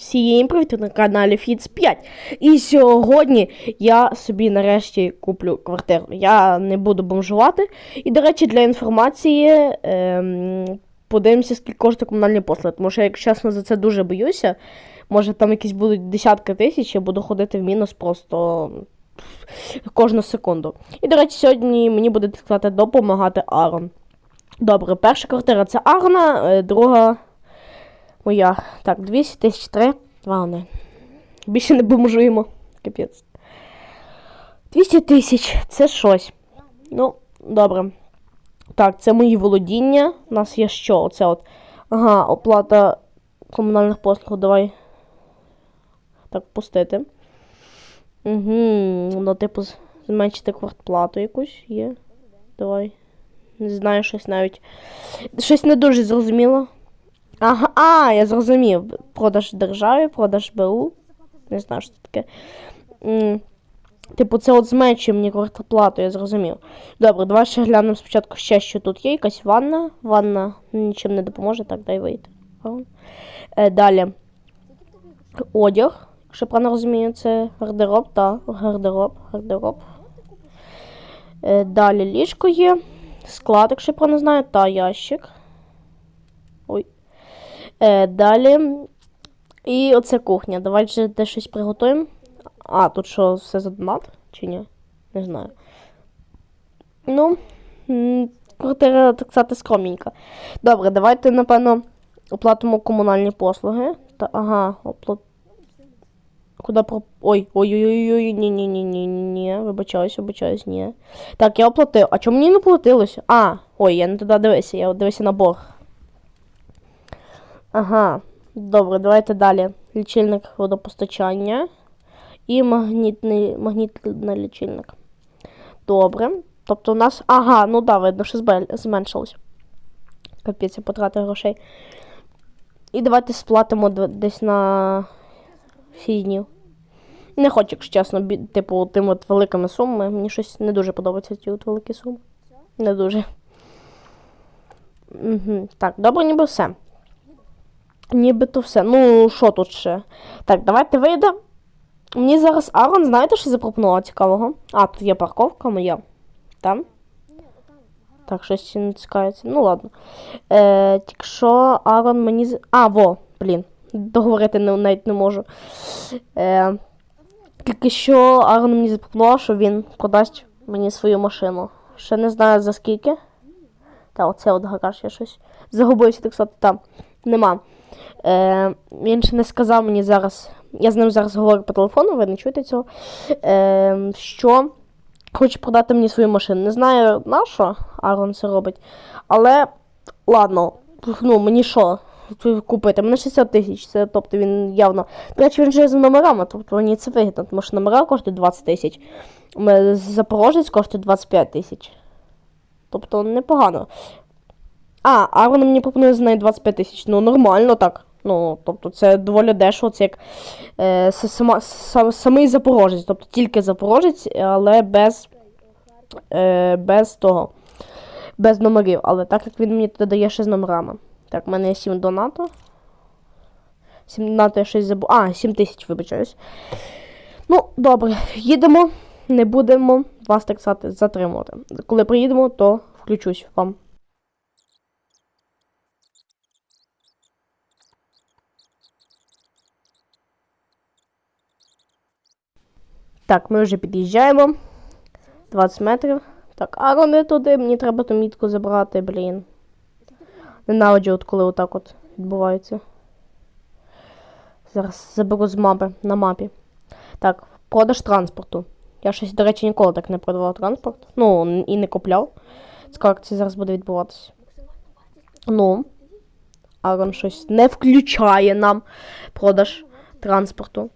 Всім привіт на каналі Фіц 5. І сьогодні я собі нарешті куплю квартиру. Я не буду бомжувати. І, до речі, для інформації ем, подивимося, скільки коштує комунальні послуги. Тому що, якщо чесно, за це дуже боюся. Може там якісь будуть десятки тисяч, я буду ходити в мінус просто кожну секунду. І, до речі, сьогодні мені буде сказати, допомагати Арон. Добре, перша квартира це Арна, е, друга моя. Так, 200 тисяч три. Ладно. Більше не бомжуємо. Капець. 200 тисяч це щось. Ну, добре. Так, це мої володіння. У нас є що? Оце от. Ага, оплата комунальних послуг. Давай. Так, пустити. Угу. Ну, типу, зменшити квартплату якусь є. Давай. Не знаю, щось навіть. Щось не дуже зрозуміло. Ага, а, я зрозумів. Продаж державі, продаж БУ. Не знаю, що таке. Типу, це от зменшує мені квартплату, я зрозумів. Добре, давай ще глянемо спочатку ще, що тут є. Якась ванна. Ванна нічим не допоможе, так, дай вийти. Е, далі. Одяг. Якщо правильно розумію, це гардероб, так, гардероб, гардероб. Е, далі ліжко є. Склад, якщо я правильно знаю, та ящик. Ой. Е, далі. І оце кухня. Давайте де щось приготуємо. А, тут що, все за донат? Чи ні? Не знаю. Ну, квартира, так сказати, скромненька. Добре, давайте, напевно, оплатимо комунальні послуги. Та, ага, оплат... Куди про. Ой, ой-ой-ой, ні, ні, ні, ні, ні, ні, вибачаюсь, вибачаюсь, ні. Так, я оплатив. А чому мені не платилося? А, ой, я не туди дивився, я дивився на борг. Ага, добре, давайте далі. Лічильник водопостачання і магнітний, магнітний лічильник. Добре.Тобто у нас. Ага, ну да, видно, що зменшилось. Капець, я потратив грошей. І давайте сплатимо десь на 6 днів. Не хочу, якщо чесно, бі- типу, тим от великими сумами. Мені щось не дуже подобаються ті от великі суми. Не дуже. Угу. Так, добре, ніби все. Нібито все. Ну, що тут ще? Так, давайте вийдемо. Мені зараз Арон, знаєте, що запропонував цікавого? А, тут є парковка моя. Там? Так, щось не цікавиться. Ну ладно. Е, тільки що Арон мені. А, во, блін. Договорити навіть не можу. Е, тільки що Арон мені запропонував, що він продасть мені свою машину. Ще не знаю за скільки. Та, оце от гараж, я щось загубився, так сказати, там. Нема. Е, він ще не сказав мені зараз. Я з ним зараз говорю по телефону, ви не чуєте цього. Е, що хоче продати мені свою машину. Не знаю на що Арон це робить. Але ладно, ну мені що купити? Мене 60 тисяч. Це тобто він явно. До речі, він же з номерами, тобто мені це вигідно, тому що номера коштують 20 тисяч. Запорожець коштує 25 тисяч. Тобто непогано. А, Арон мені пропонує за неї 25 тисяч. Ну, нормально так. Ну, тобто, це доволі дешево, це як е, сама, сам, самий Запорожець, тобто тільки Запорожець, але без, е, без того. Без номерів. Але так як він мені додає ще з номерами. Так, в мене є 7 донату. 7 донату я щось забув. А, 7 тисяч, вибачаюсь. Ну, добре, їдемо. Не будемо вас, так сказати, затримувати. Коли приїдемо, то включусь вам. Так, ми вже під'їжджаємо. 20 метрів. Так, а не туди, мені треба ту мітку забрати, блін. Ненавиджу, от коли отак от відбувається. Зараз заберу з мапи на мапі. Так, продаж транспорту. Я щось, до речі, ніколи так не продавав транспорт. Ну, і не купляв. Як це зараз буде відбуватися. Ну. Арон щось не включає нам продаж транспорту.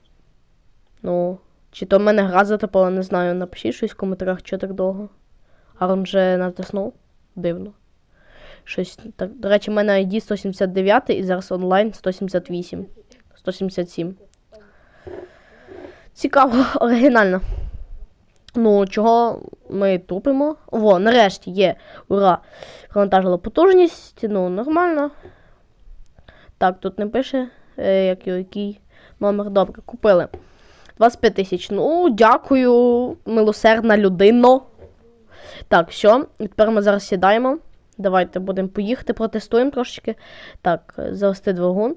Ну. Чи то в мене гра затопила, не знаю. Напишіть щось в коментарях, що так довго. Арон вже натиснув. Дивно. Щось так. До речі, в мене ID 179 і зараз онлайн 178. 177. Цікаво, оригінально. Ну, чого ми тупимо? Во, нарешті є. Ура! Провантажила потужність. Ну, нормально. Так, тут не пише, е, як який Номер добре, купили. 25 тисяч. Ну, дякую, милосердна людино. Так, все. Тепер ми зараз сідаємо. Давайте будемо поїхати, протестуємо трошечки. Так, завести двигун.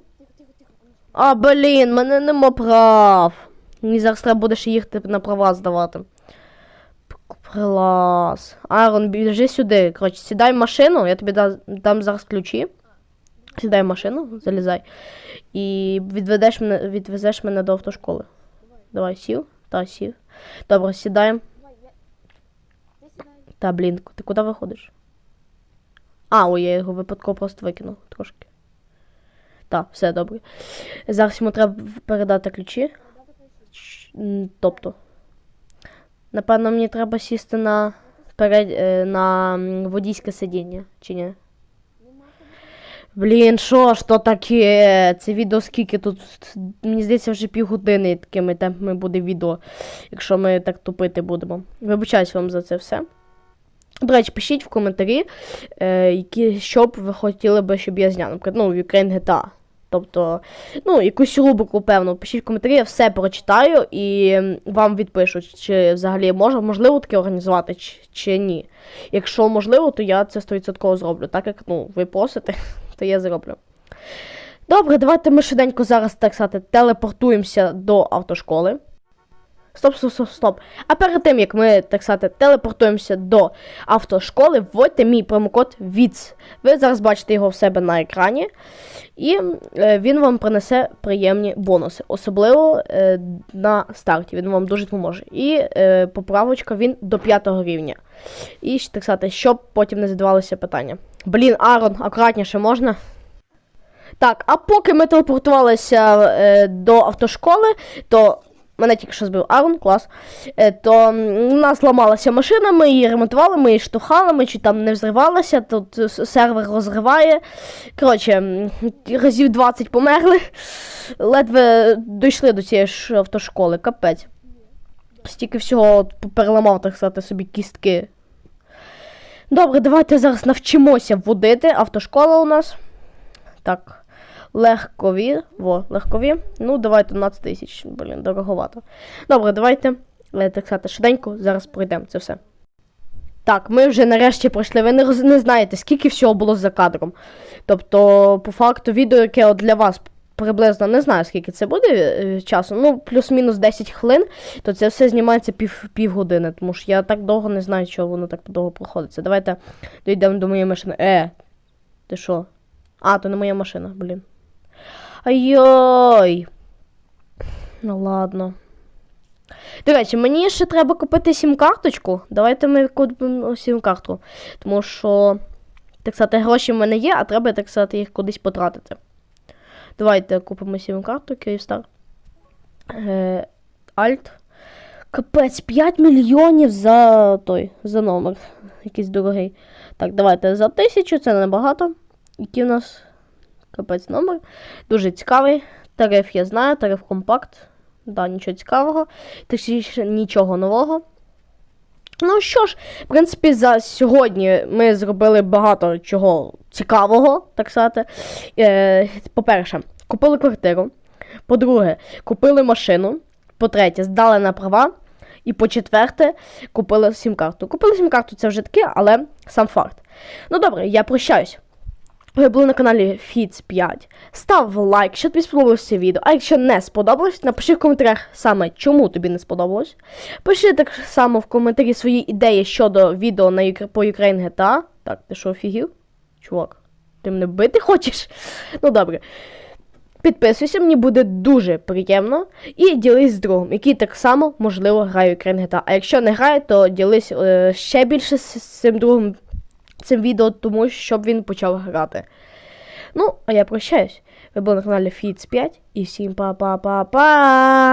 А, блін, мене нема прав. Мені зараз треба буде ще їхати на права здавати. Клас. Айрон, біжи сюди. Коротше, сідай в машину, я тобі дам зараз ключі. Сідай в машину, залізай. І відведеш мене, відвезеш мене до автошколи. Давай, сів? Та, сів. Добре, сідаємо. Та, блін, ти куди виходиш? А, ой, я його випадково просто викинув трошки. Так, все добре. Зараз йому треба передати ключі. Тобто. Напевно, мені треба сісти на, перед, е, на водійське сидіння, чи ні? Блін, що ж то таке? Це відео скільки тут? Мені здається, вже півгодини такими темпами буде відео, якщо ми так тупити будемо. Вибачаюсь вам за це все. До речі, пишіть в коментарі, е, які, що б ви хотіли би, щоб я зняв. Наприклад, ну, Ukraine GTA. Тобто, ну, якусь рубрику, певно, пишіть коментарі, я все прочитаю і вам відпишуть, чи взагалі можна, можливо таке організувати, чи, чи ні. Якщо можливо, то я це 100% зроблю. Так як ну, ви просите, то я зроблю. Добре, давайте ми швиденько зараз, так сказати, телепортуємося до автошколи. Стоп, стоп, стоп, стоп. А перед тим, як ми, так сказати, телепортуємося до автошколи, вводьте мій промокод VITS. Ви зараз бачите його в себе на екрані. І е, він вам принесе приємні бонуси, особливо е, на старті. Він вам дуже допоможе. І е, поправочка він до 5 рівня. І так сказати, щоб потім не задавалося питання. Блін, Арон, акуратніше можна? Так, а поки ми телепортувалися е, до автошколи, то мене тільки що збив Арон, клас. Е, то у нас ламалася машина, ми її ремонтували, ми її штовхали, ми чи там не взривалася, тут сервер розриває. Коротше, разів 20 померли. Ледве дійшли до цієї ж автошколи, капець. Стільки всього переламав, так сказати, собі кістки. Добре, давайте зараз навчимося водити. Автошкола у нас. Так. Легкові. Во, легкові. Ну, давайте 12 тисяч. Блін, дороговато. Добре, давайте, е, так сказати, швиденько зараз пройдемо це все. Так, ми вже нарешті пройшли. Ви не, роз- не знаєте, скільки всього було за кадром. Тобто, по факту, відео, яке от для вас приблизно не знаю, скільки це буде е, часу. Ну, плюс-мінус 10 хвилин, то це все знімається пів, півгодини, тому що я так довго не знаю, чого воно так довго проходиться. Давайте дійдемо до моєї машини. Е, ти що? А, то не моя машина, блін. Ай-йой. Ну ладно. До речі, мені ще треба купити сім-карточку. Давайте ми купимо сім-картку. Тому що, так сказати, гроші в мене є, а треба, так сказати, їх кудись потратити. Давайте купимо сім-карту, Київстар. Е, Альт. Капець, 5 мільйонів за той, за номер. Якийсь дорогий. Так, давайте за тисячу, це небагато. Який у нас капець номер. Дуже цікавий. Тариф я знаю, тариф компакт. Да, нічого цікавого. Точніше, нічого нового. Ну що ж, в принципі, за сьогодні ми зробили багато чого цікавого, так сказати. Е, по-перше, купили квартиру. По-друге, купили машину. По-третє, здали на права. І по-четверте, купили сім-карту. Купили сім-карту, це вже таке, але сам факт. Ну добре, я прощаюсь. Були на каналі Фіц 5. Став лайк, якщо тобі сподобалось це відео. А якщо не сподобалось, напиши в коментарях саме, чому тобі не сподобалось. Пиши так само в коментарі свої ідеї щодо відео на по Ukraine GTA. Так, ти що офігів? Чувак, ти мене бити хочеш? Ну добре. Підписуйся, мені буде дуже приємно. І ділись з другом, який так само, можливо, грає Ukraine GTA. А якщо не грає, то ділись е, ще більше з цим другом цим відео, тому щоб він почав грати. Ну, а я прощаюсь. Ви були на каналі Фіц 5 і всім па-па-па-па!